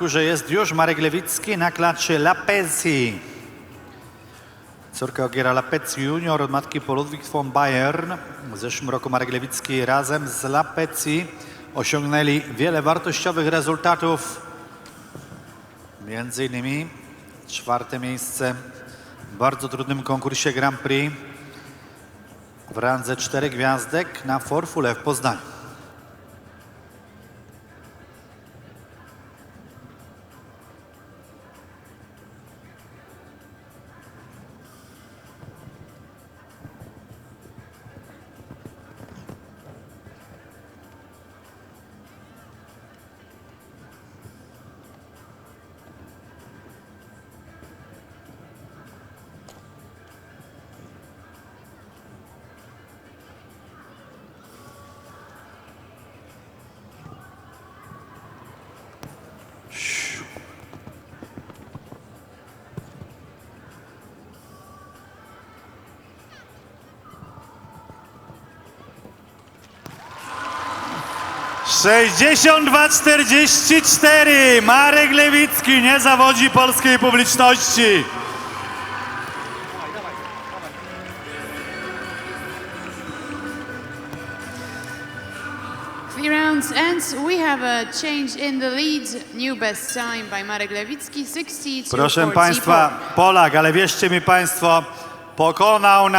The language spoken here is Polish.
parkurze jest już Marek Lewicki na klaczy Lapezi. Córka Ogiera Lapezi junior od matki po Ludwig von Bayern. W zeszłym roku Marek Lewicki razem z Lapezi osiągnęli wiele wartościowych rezultatów. Między innymi czwarte miejsce w bardzo trudnym konkursie Grand Prix w randze czterech gwiazdek na Forfule w Poznaniu. Sześćdziesiąt dwa czterdzieści cztery. Marek Lewicki nie zawodzi polskiej publiczności. Three rounds ends. We have a change in the lead. New best time by Marek Lewicki, 62 Proszę Państwa, Polak, ale wierzcie mi Państwo, pokonał na